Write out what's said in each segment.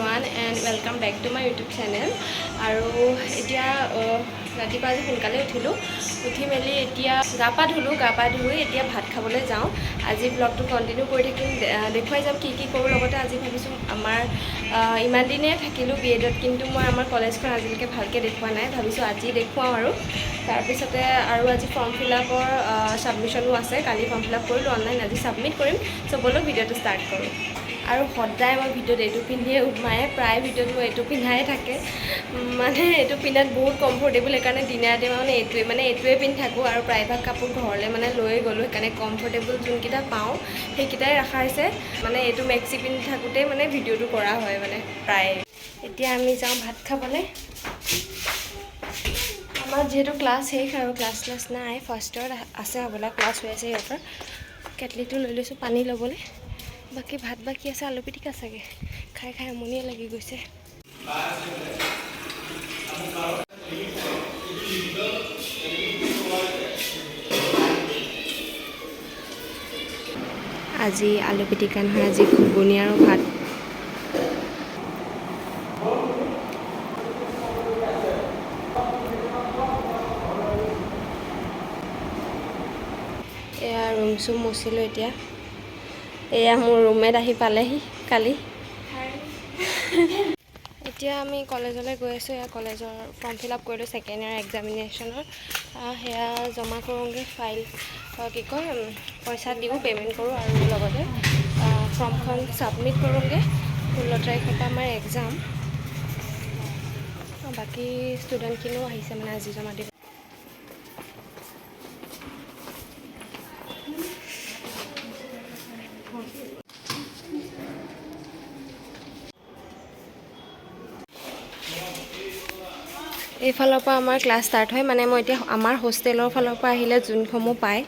Everyone and welcome back to my YouTube channel আৰু এতিয়া ৰাতিপুৱা আজি সোনকালে উঠিলোঁ। উঠি মেলি এতিয়া গা পা ধুলোঁ গা পা ধুই এতিয়া ভাত খাবলৈ যাওঁ। আজি ব্লগটো কণ্টিনিউ কৰি থাকিম। দেখুৱাই যাম কি কি কৰোঁ। লগতে আজি ভাবিছোঁ আমাৰ ইমান দিনে থাকিলোঁ বি এডত কিন্তু মই আমাৰ কলেজখন আজিলৈকে ভালকৈ দেখুওৱা নাই। ভাবিছোঁ আজি দেখুৱাওঁ আৰু। তাৰপিছতে আৰু আজি ফৰ্ম ফিল আপৰ ছাবমিশ্যনো আছে। কালি ফৰ্ম ফিল আপ কৰিলোঁ অনলাইন আজি ছাবমিট কৰিম। চ' ব'লক ভিডিঅ'টো ষ্টাৰ্ট কৰোঁ। আৰু সদায় মই ভিডিঅ'ত এইটো পিন্ধিয়ে উঠমায়ে প্ৰায় ভিডিঅ'ত মই এইটো পিন্ধাই থাকে। মানে এইটো পিন্ধাত বহুত কমফৰ্টেবল সেইকাৰণে দিনে মই মানে এইটোৱে মানে এইটোৱে পিন্ধি থাকোঁ আৰু প্ৰায়ভাগ কাপোৰ ঘৰলৈ মানে লৈ গ'লোঁ সেইকাৰণে কমফৰ্টেবল যোনকেইটা পাওঁ সেইকেইটাই ৰখা হৈছে। মানে এইটো মেক্সি পিন্ধি থাকোঁতেই মানে ভিডিঅ'টো কৰা হয় মানে প্ৰায়। এতিয়া আমি যাওঁ ভাত খাবলৈ। আমাৰ যিহেতু ক্লাছ শেষ আৰু ক্লাছ ক্লাছ নাই ফাৰ্ষ্টত আছে হ'বলা ক্লাছ হৈ আছে সিহঁতৰ। কেটলিটো লৈ লৈছোঁ পানী ল'বলৈ। বাকী ভাত বাকী আছে, আলু পিটিকা চাগে। খাই খাই আমনিয়ে লাগি গৈছে। আজি আলু পিটিকা নহয়, আজি ঘুগুনি আৰু ভাত। এয়া ৰুম চুম মুচিলোঁ এতিয়া। এয়া মোৰ ৰুমমেট আহি পালেহি কালি। এতিয়া আমি কলেজলৈ গৈ আছোঁ এয়া কলেজৰ ফৰ্ম ফিল আপ কৰিলোঁ ছেকেণ্ড ইয়াৰ এক্সামিনেশ্যনৰ সেয়া জমা কৰোঁগৈ ফাইল কি কয় পইচা দিওঁ পে'মেণ্ট কৰোঁ আৰু লগতে ফৰ্মখন ছাবমিট কৰোঁগৈ। ষোল্ল তাৰিখৰ পৰা আমাৰ এক্সাম বাকী ষ্টুডেণ্টখিনিও আহিছে মানে আজি জমা দিব এইফালৰ পৰা আমাৰ ক্লাছ ষ্টাৰ্ট হয়। মানে মই এতিয়া আমাৰ হোষ্টেলৰ ফালৰ পৰা আহিলে যোনসমূহ পায়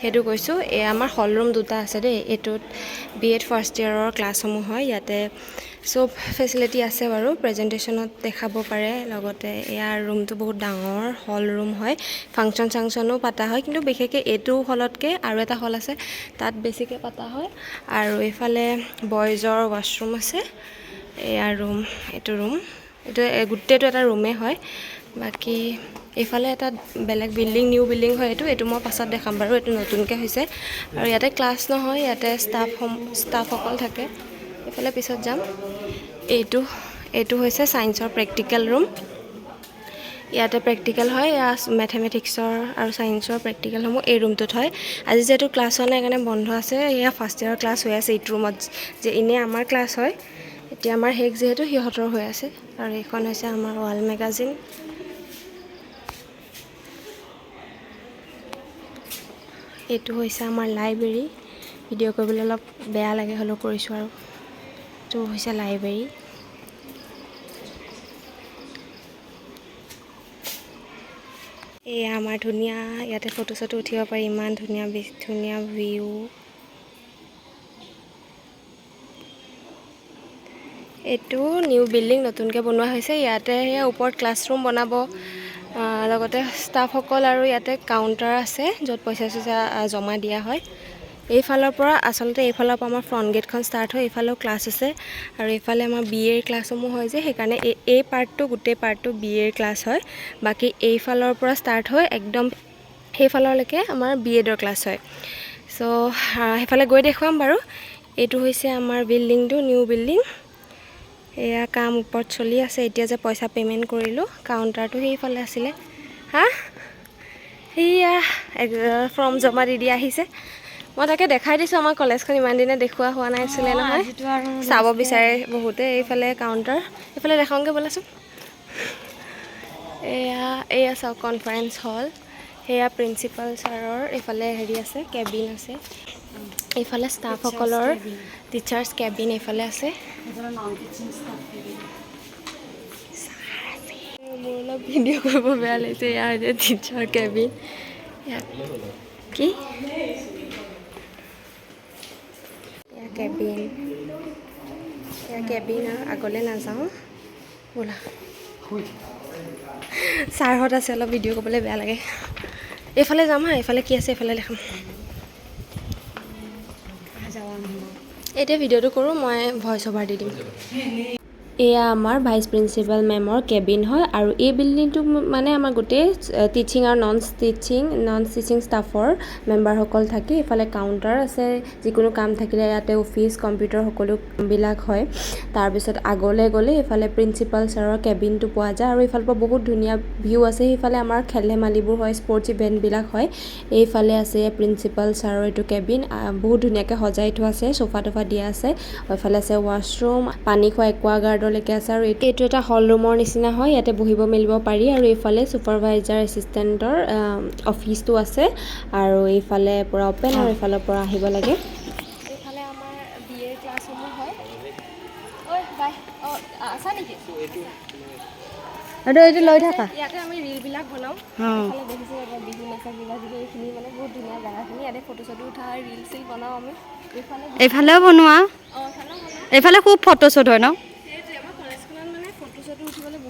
সেইটো কৈছোঁ। এই আমাৰ হল ৰুম দুটা আছে দেই। এইটোত বি এড ফাৰ্ষ্ট ইয়েৰৰ ক্লাছসমূহ হয়। ইয়াতে চব ফেচিলিটি আছে বাৰু। প্ৰেজেণ্টেশ্যনত দেখাব পাৰে। লগতে ইয়াৰ ৰুমটো বহুত ডাঙৰ। হল ৰুম হয়। ফাংচন চাংচনো পতা হয়। কিন্তু বিশেষকৈ এইটো হলতকৈ আৰু এটা হল আছে তাত বেছিকৈ পতা হয়। আৰু এইফালে বইজৰ ৱাছৰুম আছে। এয়া ৰুম এইটো ৰুম এইটো গোটেইটো এটা ৰুমেই হয়। বাকী এইফালে এটা বেলেগ বিল্ডিং নিউ বিল্ডিং হয় এইটো এইটো মই পাছত দেখাম বাৰু এইটো নতুনকৈ হৈছে। আৰু ইয়াতে ক্লাছ নহয় ইয়াতে ষ্টাফ ষ্টাফসকল থাকে। এইফালে পিছত যাম। এইটো এইটো হৈছে ছায়েন্সৰ প্ৰেক্টিকেল ৰুম ইয়াতে প্ৰেক্টিকেল হয় এয়া মেথেমেটিক্সৰ আৰু ছায়েন্সৰ প্ৰেক্টিকেলসমূহ এই ৰুমটোত হয়। আজি যিহেতু ক্লাছ হোৱা নাই সেইকাৰণে বন্ধ আছে এয়া ফাৰ্ষ্ট ইয়েৰৰ ক্লাছ হৈ আছে এইটো ৰুমত যে এনেই আমাৰ ক্লাছ হয় এতিয়া আমাৰ শেষ যিহেতু সিহঁতৰ হৈ আছে। আৰু এইখন হৈছে আমাৰ ৱাল মেগাজিন এইটো হৈছে আমাৰ লাইব্ৰেৰী। ভিডিঅ' কৰিবলৈ অলপ বেয়া লাগে হ'লেও কৰিছোঁ আৰু। এইটো হৈছে লাইব্ৰেৰী। এয়া আমাৰ ধুনীয়া ইয়াতে ফটো চটো উঠিব পাৰি ইমান ধুনীয়া ধুনীয়া ভিউ এইটো নিউ বিল্ডিং নতুনকৈ বনোৱা হৈছে ইয়াতে সেয়া ওপৰত ক্লাছৰুম বনাব। লগতে ষ্টাফসকল আৰু ইয়াতে কাউণ্টাৰ আছে য'ত পইচা চইচা জমা দিয়া হয়। এইফালৰ পৰা আচলতে এইফালৰ পৰা আমাৰ ফ্ৰণ্ট গেটখন ষ্টাৰ্ট হয় এইফালেও ক্লাছ আছে। আৰু এইফালে আমাৰ বি এৰ ক্লাছসমূহ হয় যে সেইকাৰণে এই এই পাৰ্টটো গোটেই পাৰ্টটো বি এৰ ক্লাছ হয়। বাকী এইফালৰ পৰা ষ্টাৰ্ট হয় একদম সেইফাললৈকে আমাৰ বি এডৰ ক্লাছ হয়। চ' সেইফালে গৈ দেখুৱাম বাৰু। এইটো হৈছে আমাৰ বিল্ডিংটো নিউ বিল্ডিং এয়া কাম ওপৰত চলি আছে। এতিয়া যে পইচা পে'মেণ্ট কৰিলোঁ কাউণ্টাৰটো সেইফালে আছিলে। হা? সেয়া ফৰ্ম জমা দি দিয়া আহিছে। মই তাকে দেখাই দিছোঁ আমাৰ কলেজখন ইমান দিনে দেখুওৱা হোৱা নাছিলে নহয়। চাব বিচাৰে বহুতে এইফালে কাউণ্টাৰ এইফালে দেখাওঁগৈ ব'লাচোন। এয়া এয়া চাওক কনফাৰেঞ্চ হল সেয়া প্ৰিন্সিপাল ছাৰৰ এইফালে হেৰি আছে কেবিন আছে। এইফালে ষ্টাফসকলৰ টিচাৰ্ছ কেবিন এইফালে আছে। অলপ ভিডিঅ' কৰিব বেয়া লাগিছে ইয়াৰ যে টিচাৰ কেবিন। কি? কেবিন। কেবিন আৰু আগলৈ নাযাওঁ। ব'লা। ছাৰহঁত আছে, অলপ ভিডিঅ' কৰিবলৈ বেয়া লাগে। এইফালে যাম হা, এইফালে কি আছে, এইফালে দেখাম। এতিয়া ভিডিঅ'টো কৰোঁ মই ভইচ অভাৰ দি দিম। এয়া আমাৰ ভাইচ প্ৰিন্সিপাল মেমৰ কেবিন হয় আৰু এই বিল্ডিংটো মানে আমাৰ গোটেই টিচিং আৰু নন টিচিং নন টিচিং ষ্টাফৰ মেম্বাৰসকল থাকে। ইফালে কাউণ্টাৰ আছে, যিকোনো কাম থাকিলে ইয়াতে অফিচ কম্পিউটাৰ সকলোবিলাক হয়। তাৰপিছত আগলৈ গ'লে এইফালে প্ৰিন্সিপাল ছাৰৰ কেবিনটো পোৱা যায় আৰু এইফালৰ পৰা বহুত ধুনীয়া ভিউ আছে। সেইফালে আমাৰ খেল ধেমালিবোৰ হয় স্পৰ্টছ ইভেণ্টবিলাক হয়। এইফালে আছে প্ৰিন্সিপাল ছাৰৰ এইটো কেবিন বহুত ধুনীয়াকৈ সজাই থোৱা আছে চোফা তোফা দিয়া আছে। এইফালে আছে ৱাছৰুম পানী খোৱা একুৱাগাৰ্ডলৈকে আছে আৰু এইটো এইটো এটা হল ৰুমৰ নিচিনা হয়। ইয়াতে বহিব মেলিব পাৰি আৰু এইফালে ছুপাৰভাইজাৰ এছিষ্টেণ্টৰ অফিচটো আছে আৰু এইফালে পূৰা অ'পেন আৰু এইফালৰ পৰা আহিব লাগে। এইফালে আমাৰ বি এৰ ক্লাছসমূহ হয়। ঐ বাই অঁ আছা নেকি? এইটো এইটো লৈ থাকা। ইয়াতে আমি ৰিলবিলাক বনাওঁ। অঁ। এইফালে দেখিছোঁ ইয়াতে বিহু নাচা কিবা কিবি এইখিনি মানে বহুত ধুনীয়া জেগাখিনি। ইয়াতে ফটো চটো উঠা হয় ৰিল চিল বনাওঁ আমি। এইফালে এইফালেও বনোৱা? এইফালে খুব ফটো শ্বুট হয় ন?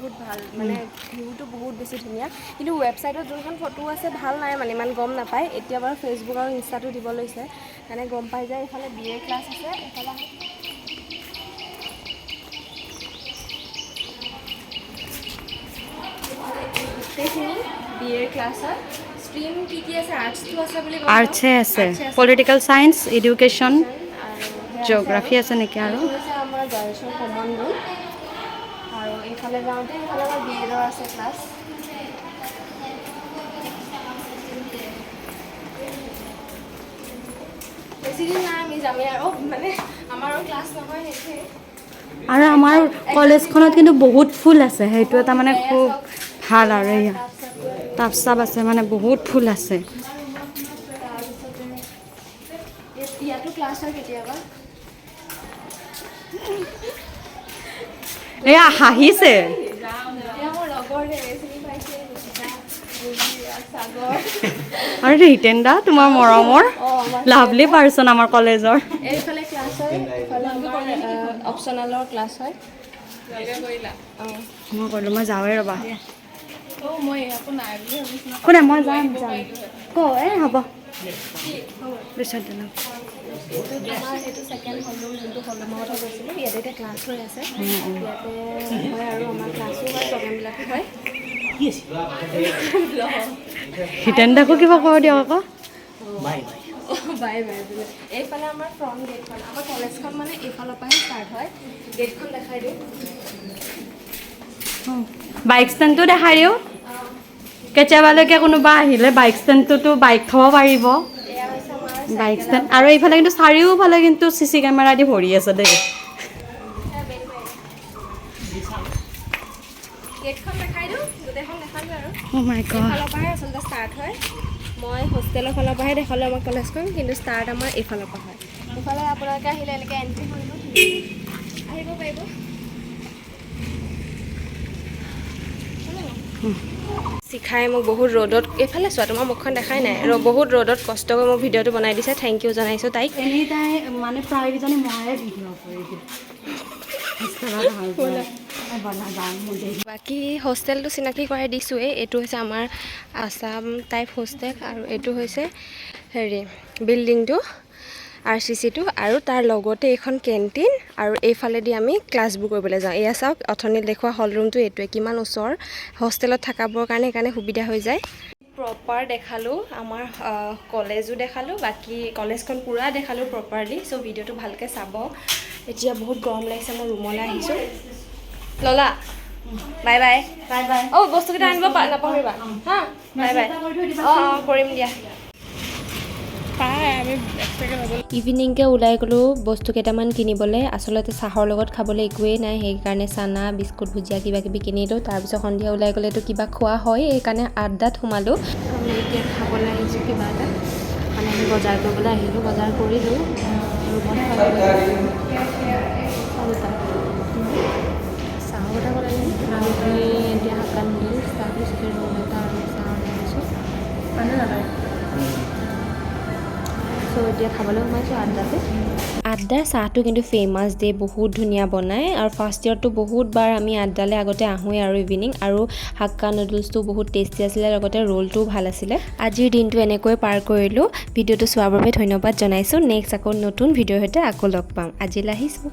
বহুত ভালো মানে ভিউটো বহুত বেছি ধুনীয়া। কিন্তু ৱেবছাইটত যোনখন ফটো আছে ভালো নাই মানে ইমান গম নাপায়। এতিয়া বাৰু ফেচবুক আৰু ইনষ্টাটো দিব লৈছে। মানে গম পাই যায় এইফালে বি এ ক্লাছ আছে এইফালে গোটেইখিনি বি এৰ ক্লাছ হয় ষ্ট্ৰীম কি কি আছে? আৰ্টছটো আছে বুলি আৰ্টছে আছে। পলিটিকেল চায়েন্স এডুকেশ্যন সেয়া আছে নেকি আৰু? আমাৰ গাৰ্লছৰ কমন ৰুম এখানে যাওয়াতে এখানে আমার বিয়েরও আছে ক্লাস আৰু। আমাৰ কলেজখনত কিন্তু বহুত ফুল আছে সেইটো এটা মানে খুব ভালো আৰু এয়া টাপ চাপ আছে মানে বহুত ফুল আছে। ইয়াতো হয় কেতিয়াবা। এয়া হাঁহিছে আৰু হিতেন দা তোমাৰ মৰমৰ লাভলি পাৰ্চন আমাৰ কলেজৰ মই ক'লোঁ মই যাওঁৱে ৰ'বা। অঁ মই কোনে যাম যাম। ক এই হ'ব। পিছত এইটোত আমাৰ এইটো ছেকেণ্ড হল ৰুম যোনটো হল ৰুমৰ কথা কৈছিলোঁ ইয়াতে এতিয়া ক্লাছ হৈ আছে। ইয়াতে হয় আৰু আমাৰ ক্লাছো হয় প্ৰগ্ৰেমবিলাকো হয়। হিতেন দাকো কিবা কৈ দিয়ক আকৌ। বাই বাই বোলে এইফালে আমাৰ ফ্ৰণ্ট গেটখন আমাৰ কলেজখন মানে এইফালৰ পৰাহে ষ্টাৰ্ট হয়। গেটখন দেখাই দিওঁ। বাইক ষ্টেণ্ডটো দেখাই দিওঁ। কেতিয়াবালৈকে কোনোবা আহিলে বাইক ষ্টেণ্ডটোতো বাইক থ'ব পাৰিব। বাইক ষ্টেণ্ড আৰু এইফালে কিন্তু চাৰিওফালে কিন্তু চি চি কেমেৰা দি ভৰি আছে দেই। অ' মাই হয় হোষ্টেলৰ ফালৰ পৰাহে দেখালোঁ আমাৰ কলেজখন কিন্তু ষ্টাৰ্ট আমাৰ এইফালৰ পৰা হয়। এইফালে আপোনালোকে আহিলে এনেকৈ এণ্ট্ৰি কৰিব আহিব পাৰিব। শিখাই মোক বহুত ৰ'দত এইফালে চোৱা তোমাৰ মুখখন দেখাই নাই। ৰ বহুত ৰ'দত কষ্ট কৰি মোক ভিডিঅ'টো বনাই দিছে। থেংক ইউ জনাইছোঁ তাইক। এনি টাইম মানে প্ৰায়কেইজনী ময়ে ভিডিঅ' কৰি দিওঁ। বাকী হোষ্টেলটো চিনাকি কৰাই দিছোঁৱেই। এইটো হৈছে আমাৰ আছাম টাইপ হোষ্টেল আৰু এইটো হৈছে হেৰি বিল্ডিংটো। আৰ চি চিটো আৰু তাৰ লগতে এইখন কেণ্টিন আৰু এইফালেদি আমি ক্লাছবোৰ কৰিবলৈ যাওঁ। এয়া চাওক অথনি দেখুওৱা হল ৰুমটো এইটোৱে কিমান ওচৰ হোষ্টেলত থকাবৰ কাৰণে সেইকাৰণে সুবিধা হৈ যায়। প্ৰপাৰ দেখালোঁ আমাৰ কলেজো দেখালোঁ বাকী কলেজখন পূৰা দেখালোঁ প্ৰপাৰলি চ' ভিডিঅ'টো ভালকৈ চাব। এতিয়া বহুত গৰম লাগিছে মই ৰুমলৈ আহিছোঁ। ললা? বাই বাই বাই বাই অঁ বস্তুকেইটা আনিব নাপাহৰিবা। হা? বাই বাই অঁ অঁ কৰিম দিয়া। ইভিনিংকৈ ওলাই গ'লোঁ বস্তু কেইটামান কিনিবলৈ। আচলতে চাহৰ লগত খাবলৈ একোৱেই নাই সেইকাৰণে চানা বিস্কুট ভুজিয়া কিবা কিবি কিনিলোঁ। তাৰপিছত সন্ধিয়া ওলাই গ'লেতো কিবা খোৱা হয় সেইকাৰণে আড্ডাত সোমালোঁ। আমি এতিয়া খাবলৈ আহিছোঁ কিবা এটা। মানে আমি বজাৰ কৰিবলৈ আহিলোঁ বজাৰ কৰিলোঁ। চাহৰ কথা ক'লে আমি এতিয়া হাক্কা নুডলছ তাৰপিছতে এটা আৰু চাহ আনিছোঁ চ' এতিয়া খাবলৈ সোমাইছোঁ আড্ডাতে আড্ডাৰ চাহটো কিন্তু ফেমাছ দেই, বহুত ধুনীয়া বনায় আৰু ফাৰ্ষ্ট ইয়েৰটো বহুতবাৰ আমি আড্ডালৈ আগতে আহোঁৱেই আৰু ইভিনিং আৰু হাক্কা নুডলছটো বহুত টেষ্টি আছিলে, লগতে ৰোলটোও ভালো আছিলে। আজিৰ দিনটো এনেকৈ পাৰ কৰিলোঁ। ভিডিঅ'টো চোৱাৰ বাবে ধন্যবাদ জনাইছোঁ। নেক্সট আকৌ নতুন ভিডিঅ'ৰ সৈতে আকৌ লগ পাম। আজিলৈ আহিছোঁ।